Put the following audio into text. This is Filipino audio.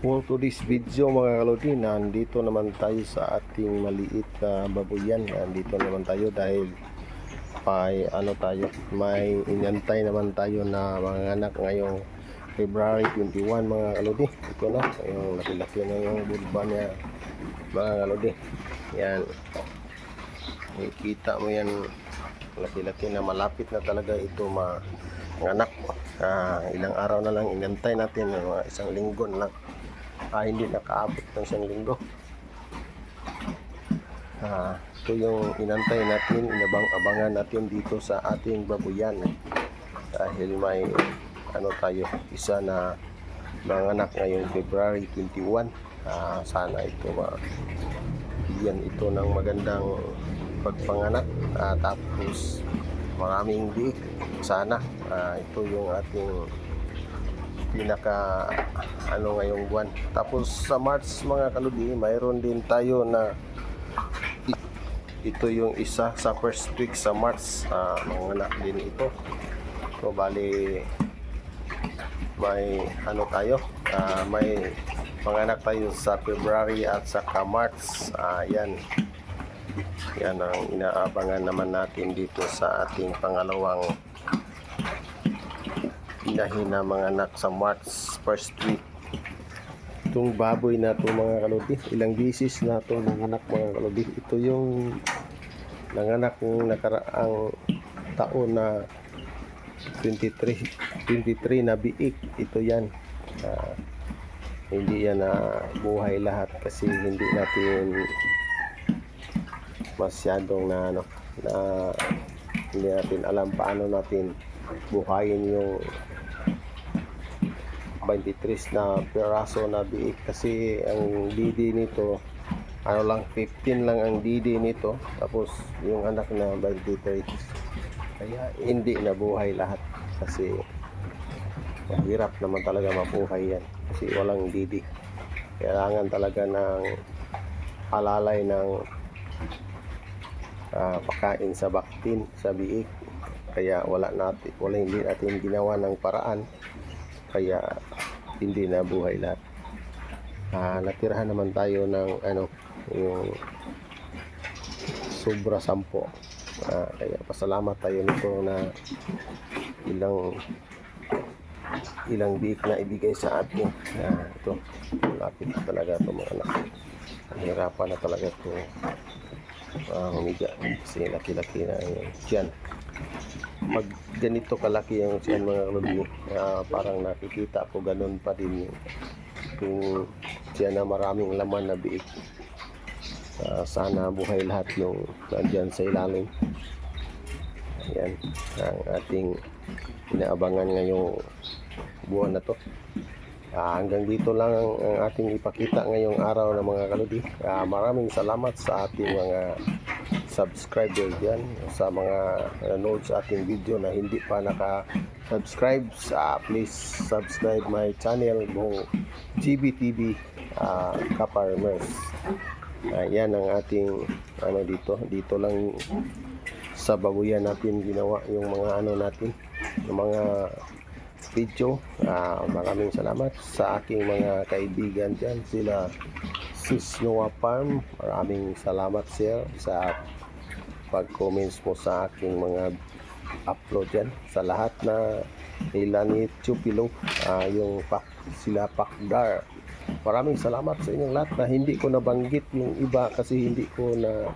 For today's video mga kalodi, nandito naman tayo sa ating maliit na babuyan. Nandito naman tayo dahil may ano tayo, may inantay naman tayo na mga anak ngayong February 21 mga kalodi. Ito na, yung laki-laki na yung bulba niya mga kalodi. Yan. Kita mo yan, laki-laki na malapit na talaga ito ma anak. Ah, ilang araw na lang inantay natin, mga isang linggo na lang ah, hindi nakaabot ng isang linggo. Ah, ito yung inantay natin, inabang-abangan natin dito sa ating babuyan. Dahil may ano tayo, isa na nanganak ngayong February 21. Ah, sana ito ma bigyan ito ng magandang pagpanganak. Ah, tapos maraming biik. Sana ah, ito yung ating pinaka ano ngayong buwan. Tapos sa March mga kaludi, mayroon din tayo na ito yung isa sa first week sa March, uh, mga anak din ito. So bali may ano tayo, ah, may panganak tayo sa February at saka March. Ah, yan. Yan ang inaabangan naman natin dito sa ating pangalawang inahin na mga anak sa March first week. Itong baboy na ito mga kalodi, ilang bisis na ito nanganak mga kalodi. Ito yung nanganak ng nakaraang taon na 23 23 na biik. Ito yan. Ah, hindi yan na buhay lahat kasi hindi natin masyadong na ano na hindi natin alam paano natin buhayin yung 23 na piraso na biik. Kasi ang DD nito ano lang 15 lang ang DD nito. Tapos yung anak na 23 kaya hindi nabuhay lahat. Kasi mahirap naman talaga mabuhay yan. Kasi walang DD kailangan talaga ng alalay ng ah, pakain sa baktin sa biik. Kaya wala natin wala hindi natin ginawa ng paraan kaya hindi na buhay lahat. Ah, natirahan naman tayo ng ano yung sobra sampo. Ah, kaya pasalamat tayo nito na ilang ilang biik na ibigay sa atin. Ah, ito lapit na talaga ito mga anak. Nahirapan na talaga ito. Uh, humiga kasi laki-laki na yung tiyan pag ganito kalaki yung tiyan mga kalubyo ah, parang nakikita ko ganun pa din yung, yung tiyan na maraming laman na biik Ah, sana buhay lahat yung nandyan sa ilalim. Ayan ang ating inaabangan ngayong buwan na to. Ah, hanggang dito lang ang, ang ating ipakita ngayong araw ng mga kaludi. Ah, maraming salamat sa ating mga subscriber dyan, sa mga nanonood sa ating video na hindi pa naka-subscribe. Ah, please subscribe my channel, buong GBTV ah, Kaparmers. Ah, yan ang ating ano dito. Dito lang sa babuyan natin ginawa yung mga ano natin, yung mga video. Ah, maraming salamat sa aking mga kaibigan dyan. Sila Sis Noah Farm. Maraming salamat sir sa pag-comments mo sa aking mga upload dyan. Sa lahat na nila ni Chupilo, ah, yung pak, sila Pakdar. Maraming salamat sa inyong lahat na hindi ko nabanggit yung iba kasi hindi ko na